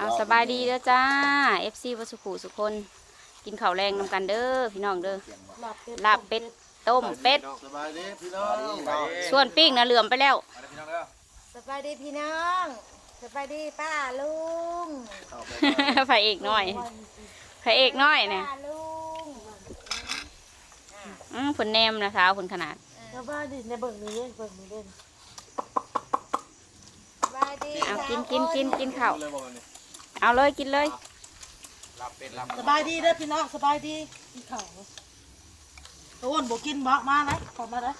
เอาสบายดีเด้อจ้า FC วัสุขุสุคน กินข้าวแรงนำกันเด้อพี่น้องเด้อลาบเป็ดต้มเป็ดสบายดีพี่น้องส่วนปิ้งนะเหลื่อมไปแล้วมาเด้อพี่น้องเด้อสบายดีพี่น้องสบายดีป้าลุงเข้าไปพระเอกน้อยพระเอกน้อยเนี่ยป้าลุงอืมผลแนมนะสาวผลขนาดสบายดีในเบิ่งนี้เล่นเบิ่งนี้เล่นสบายดีเอากินกินกินกินข้าว เลยบอกวันนี้เอาเลยกินเลยลาบเป็ดลาบสบายดีเด้อพี่น้องสบายดีกินข้าวตัวอ้วนบ่กินบ่มาเลยขอมาเลย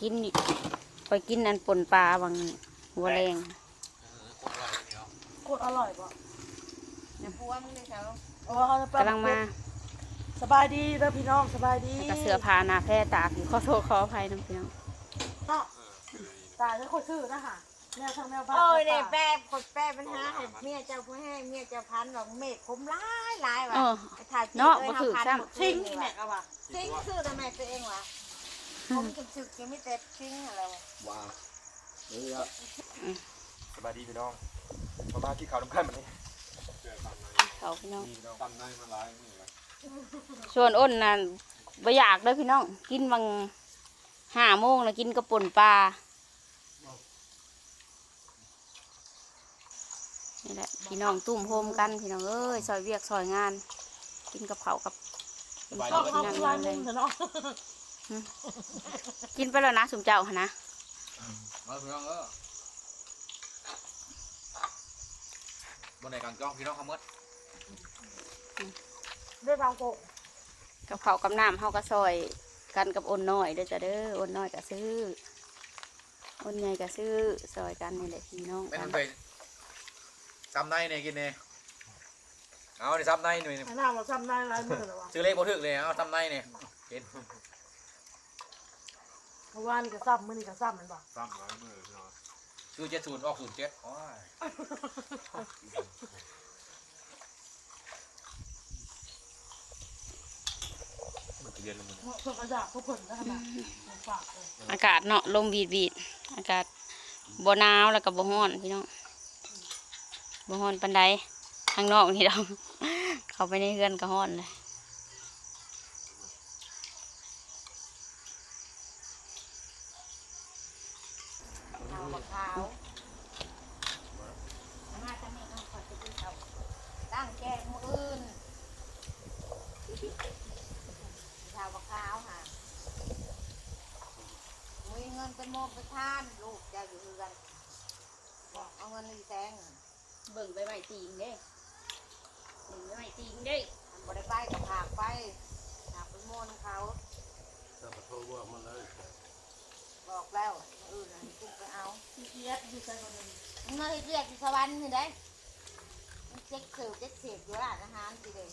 กินดิไปกินอันป่นปลาบางหัวแรงโคตรอร่อยบ่นะพัวมึงเลยเขาอ๋อเอาไปกำลังมา สบายดีเด้อพี่น้องสบายดีแล้วก็เสือพาหนาแพร่ตากอยู่ขอโทษขออภัยน้ำพี่น้องเนาะตายแล้วคนชื่อนะฮะ แมวทางแมวบ้านโอ้ยเนี่ยแป้ขดแป้ปัญหาให้เมียเจ้าผู้ให้เมียเจ้าพันหรอกเมฆผมร้ายร้ายว่ะเออไอ้ถ่ายคลิปเนาะอ้ยบ่ถือเฮาพันซ้ำหมดทิ้งนี่นี่แหแม่ละก็ว่าทิ้งชื่อทำไมตัวเองวะผมจะสึกยังไม่เต็มทิ้งอะไรวะว้าวนี่อะสบายดีพี่น้องมาบ้านที่เขาวน้ำขั้นมันนี่เขาพี่น้อง พี่น้องตั้มในมาหลายนี่แหละส่วนอ้นน่ะบ่อยากเด้อพี่น้อง กินบางห้าโมงแล้วกินกระป่นปลา นี่แหละพี่น้องตุ่มโฮมกันพี่น้องเอ้ยซอยเวียกซอยงาน กินกับเขาวกับกินชข้าอวบกินเอานั่นลายนั่นเลมุยมเถอะเนาะกินไปแล้วนะสุมเจ้าหนนะมาพี่น้องเออบ่ในการจ้องพี่น้องเขาหมดด้วยทางโกะกับเขาวกับน้ำเฮาก็ซอยกันกับอ้นน้อยเด้อจ้ะเด้ออ้นน้อยก็ซื้ออ้นใหญ่ก็ซื้อซอยกันนี่แหละพี่น้องไม่กัทันนไป ซ้ำในเนี่ยกินเนี่ยเอาในซ้ำในหน่อยไอ้หน้ามาซ้ำหน้าลายมือเลยวะซื้อเลขบ่ถึกเลยเอาซ้ำในเนี่ยกินเมื่อวานนี่ก็ซ้ำมื้อนี้ก็ซ้ำมันบ่ซื้อเจ็ดศูนย์ออกศูนย์เจ็ดโอ้ยมันจะเย็นลงมันเพิ่นกระดาษพวกเพิ่นนะฮะฝากเลยอากาศเนาะลมวีดวีดอากาศบ่หนาวแล้วก็บ่ร้อนพี่น้อง บ่ร้อนปานใดข้างนอกนี่เราเข้าไปในเรือนก็ร้อนเลยเอาวมาทำให้น้อนเขาตั้งแกงมือชาวบักขาวค่ะมีเงินเป็นโมกไปทาน ลูกจะอยู่เรือนบอกเอาเงินรีแซง เบิ่งใบไม้ตีงเด้เบิ่งใบไม้ตีงเด้ทำบริไปกับผากไปหากเป็นโมนเขาบอกแล้วมืออื่นน่ะจุกไปเอาทีเอสอยู่ใจกันเลยมึงมาเฮ็ดเรียกที่สวรรค์นี่ได้มันเจ๊กเสือเจ๊กเสียบอยู่ร้านอาหารสิเด้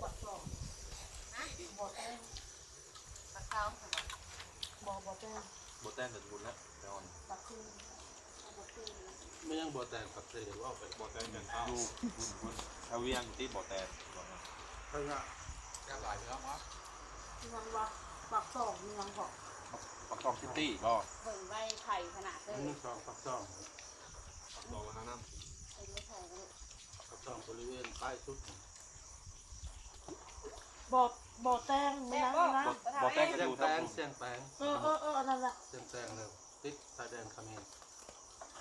กดสองฮะหมดเลยปลาเขาสบอกบ่บ่แจ้งบดแต้มแต่บุญแล้วนอนตัดคืน ไม่ยังบ่แต่งกับเสือว่าไปบ่แต่งกันเอาอยู่ทาเวียงที่บ่แต่งข้างหน้าแกหลายพี่น้องมั้งมีวังวักปากสองมีวังบอกปักซองซิตี้บ่เบิ่งใบไผ่ขนาดเลยหนึ่งสองปักซองปักซองนะน้เป็นไม่ใช่เลยำปักซองบริเวณใต้สุดบ่บ่แตงไม่นะนะบ่แตงก็อยู่แตงเสียงแปลงเออเออเออนนั้นแหละเสียงแปลงเลยติดชายแดนเขมร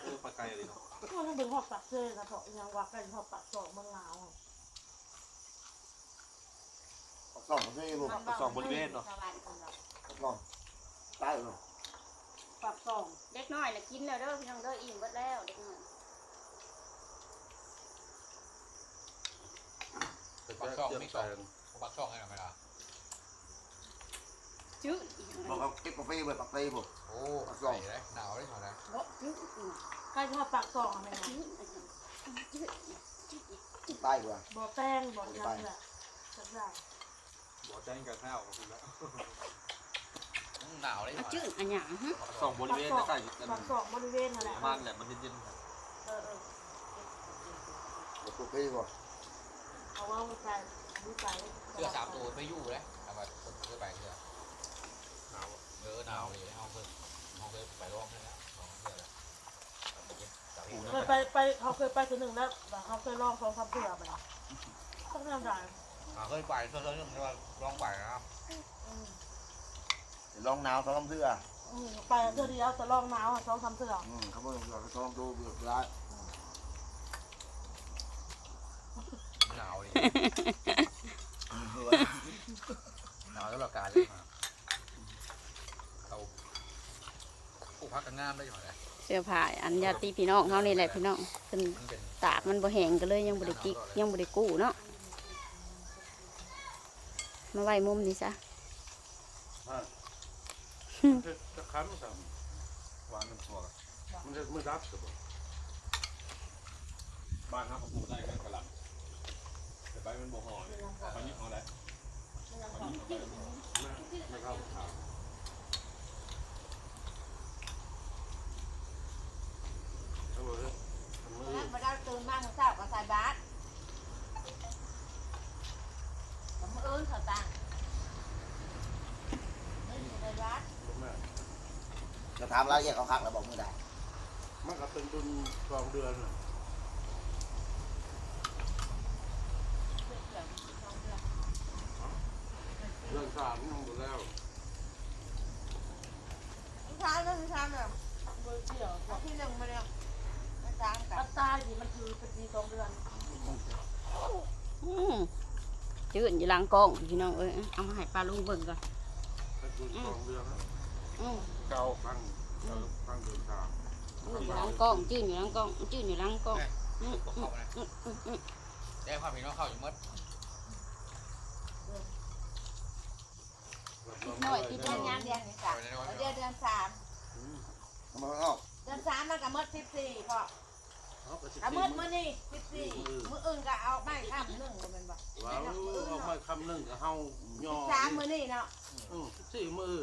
เออปากไกลเลยเนาะก็ต้องเป็นหอบปากเซ่นะเพราะยังวักกันหอบปากสองเมืองลาวสองนี่ลูกมันสองบริเวณเนาะ สวรรค์คนเราลองใต้เนาะปากสองเด็กน้อยน่ะกินแล้วเด้อพี่น้องเด้ออิ่มเบิดแล้วเด็กน้อยเป็นแค่เสียงแปลงปักช่องให้หน่อยไหมล่ะ จื้ออีกบอกเขาเก็บกาแฟไว้ปักเต้ผมโอ้ใส่เลยหนาวเลยหนาวเลยเนาะจื้ออีกใกล้จะหอบปากสองอะไรจื้นะอจื้อจื้อใต้กว่าบ่แต้งบ่ยังแหละสักอย่างบ่แต่งกับข้าวคุณแล้วหนาวเลยอะจื้ออันหยังหึปักซองบริเวณใกล้ๆกันปากสองบริเวณนั่นแหละมากแหละมันเย็นเออเออบอกกาแฟก่อนเอาว่าไปอันนี้ไปเสื้อสามตัวไม่อยู่เลยทำไมคนเสื้อไปเสื้อๆหนาว เออหนาวเลยเอาเพิ่มเอาเพิ่มไปร้องให้แล้วร้องเสื้อแล้วเคยไปไปเขาเคยไปตัวหนึ่งแล้วแล้วเขาเคยลองสองสามเสือไปต้องทำได้อ่าเคยไปเท่าๆนึงใช่ป่ะลองไปนะครับลองหนาวซ้อมเสื้ออืมไปเสื้อเดียวแต่ลองหนาวอะสองสามเสืออืมเขาบอกว่าซ้อมดูเบื่อร้ายหนาวดิหนาวตลอดกาลเลยมาเขาผู้ พักกันงามได้ยังไงเสื้อผ้าอันญาติพี่น้องเขานี่แหละพี่น้องเพิ่นมันเป็นตากมันบ่แห้งก็เลยยังบ่ได้จิกยังบ่ได้กู้เนาะมาไว้มุมนี้ซะจะคั้นสั่งวางน้ำตัวกับมันจะมือดับกับบ้านเขาปลูกได้กันกระหล่ำแต่ใบมันบ่ห่อเนี่ยตอนนี้เอาได้ไม่เข้าขาวเอาเถอะทำมือ มา ได้ตื่นมาเมื่อเช้าก็ใส่บาตรกับมืออื่นเขาตั้งเล่นใส่บาตรแม่จะถามรายละเอียดเขาคักแล้วบอกมือได้มันก็เป็นดุนสองเดือนน่ะเดือนสามยังหมดแล้วทุกเช้าเลยทุกเช้าเลยเบอร์เที่ยวเอาที่หนึ่งมาเลยมาตามกัอั นตราดีมันคือเป็นปีสองเดือนอืมจืดอยู่หลังกล้องพี่น้องเอ้ยเอามาให้ป้าลุงเบิ่งก่อนเป็นดุนสองเดือนแล้วอืมเก้าพังเก้าพังเดือนสามอยู่หลังกล้องจืดอยู่หลังกล้องจืดอยู่หลังกล้องอืมพวกอืเขามนะอืมอืมอืมแจ้งความพี่น้องเข้าอยู่มดน้อยที่เดือนยังเดือนนี้จ้ะเดือนเดือนสามทำไมไม่ออกเดือนสามมันก็มดสิบสี่พอ เอาไปสิเอามดมื้อนี่สิบสี่มื้ออื่นก็เอาไม่ข้ามหนึ่งก็เป็นบ่ว้าวเอามาคำหนึ่งกับเฮาย่อสามมื้อนี่เนาะอืมสี่มือ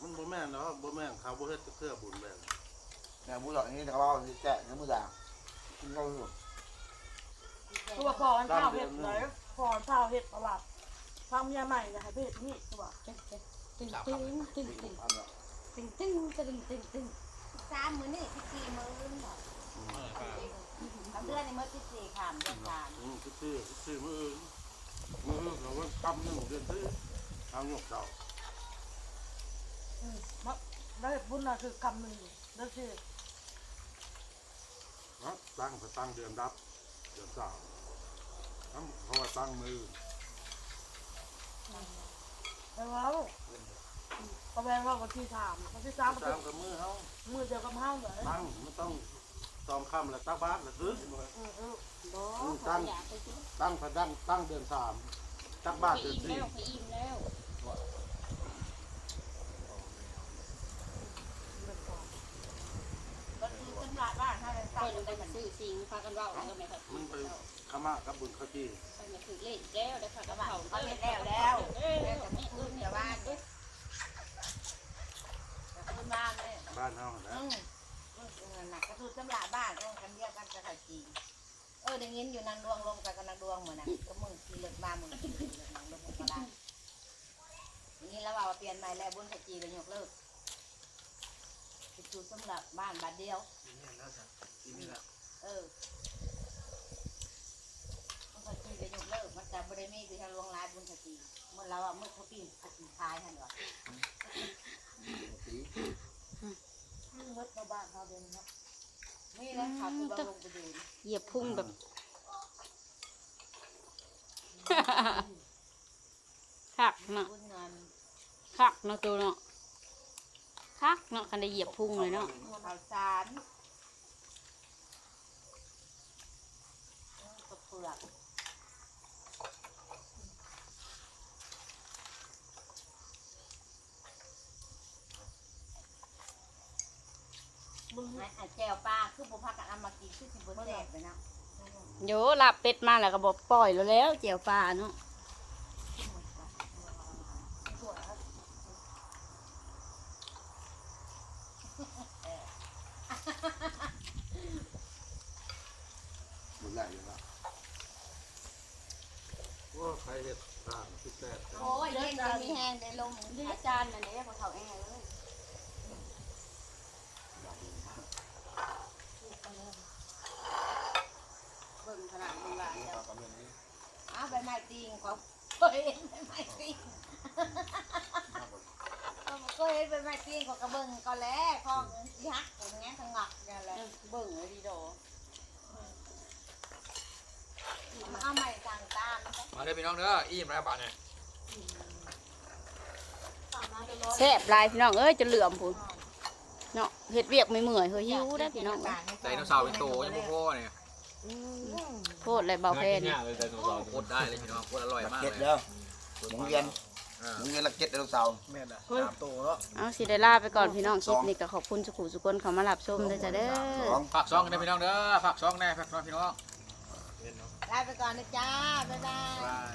มันบ่แม่นเนาะบ่แม่นเขาบ่เฮ็ดเสื้อบุญแบบเนี่ยมือหลอดนี้เขาบอกแกะเนี่ยมือด่างกินเขาอยู่ตัวพอมันข้าวเห็ดเลยพอข้าวเห็ดประวัติฟังเมียใหม่จะให้เพศนี่ตัวตึ้งตึ้งตึ้งตึ้งตึ้งตึ้งอันเนี้ยตึ้งตึ้งตึ้งตึ้งตึ้ง สามมื้อนี่สิบสี่มื้อเนาะเดือนนี้มื้อสิบสี่ขามเดือนสามอืมซื่อๆซื่อมือมือเราว่าคำหนึ่งเดือนซื้อเอาหยกเดาอืมมะได้บุญน่ะคือกำหนึ่งนั่นคือนะตั้งก็ตั้งเดือนดับเดือนสามทั้งเพราะว่าตั้งมือไปว่า ประแวงว่าวันที่สามวันที่สามก็ตามกับมือเฮามือเดียวกับเฮาเลยตั้งมันต้องตอมคำแล้วตักบาทแล้วซื้ออือเออบ่ตั้งตั้งพตั้งตั้งเดือนสามตักบาทเดือนสี่แล้วไปอิ่มแล้วก็คือสำหรับบ้านถ้าเป็นคสามนมื้อไปได้มาซื้อสิงพากันเว้าแล้วก็ไม่ครับมันไปขมะกับบุญเขาจี ไปมาถือเล่นแล้วได้พากันบ้านเผาเขาเฮ็ดแล้วแล้ว แล้วแต่มื้ออื่นอย่าว่าเด้อแต่คืน บ้านเนี่ยบ้านเฮานะอืมอืมหนักก็คือสำหรับบ้านต้องกันเรียกกันจะขายจีเออได้ยินอยู่นางดวงลงกันกับนางดวงเหมือนน่ะก็มึงขี่รถมามึงขี่รถนางดวงก็ได้นี่แล้วว่าเปลี่ยนใหม่แล้วบุญขจีเลยยกเลิกคือสำหรับบ้านบาทเดียวเออบุญขจีเลยยกเลิกมันจะบริมีคือทางลวงลายบุญขจีเมื่อเราอะเมื่อเขาปีนขจีท้ายท่านวะสี มือมดมาบ้านเขาเดินเนาะนี่แล้วเขาคือว่าลงไปดูเหยียบพุ่งแบบ คักเนาะบุญเงินคักเนาะตัวเนาะ คักเนาะคันได้เหยียบพุ่งเลยเนาะข่าวสารกระเปือก มึงไอ้ไอ้แจวปลาคือบุพากันเอามากินคือสิบเบอร์แซ่บเลยนะโยหลับเป็ดมาแล้วก็บอกปล่อยแล้วแล้วเจียวปลาเนาะสวยหมดแล้วอยู่แล้วว่าใครเฮ็ดตามที่แท้โอ้ยเย็นจะมีแห้งได้ลมอาจารย์นั่นแหละพอเขาแอร์เลย ติงเขาเคยเห็นใบไม้ติงเขาเคยเห็นใบไม้ติงเขากระเบิงก็แล้วของยักษ์อย่างเงี้ยทั้งหงักอย่างไรเบิ่งเลยดีโดมาเอาใหม่ทางตามมาเด้อพี่น้องเด้ออิ่มแล้วบาดเนี่ยแซ่บลายพี่น้องเอ้ยจะเหลื่อมพุ่นเนาะเฮ็ดเวียกไม่เมื่อยเฮ้ยหิวได้พี่น้องเอ้ยไดโนเสาร์เป็นโตยังบ่อเนี่ย คตรเลยเบาแพ้นี่เลยแต่ตัวเราโคตรได้เลยพี่น้องโคตรอร่อยมากเก็ดเลยเด้อหมุนเวียนอ่าหมุนเวียนละเก็ดเดยวเสาร์แม่นอะสามตัวเนาะเอาสิได้ลาไปก่อนพี่น้องคลิปนี้ก็ขอบคุณสุขุสุกคนเขามารับชมเด้อจ้ะเด้สอองฝากซองกันได้อพี่น้องเด้อฝากซองแน่ฝากซองพี่น้องลาไปก่อนนะจ้า บ๊ายบาย บาย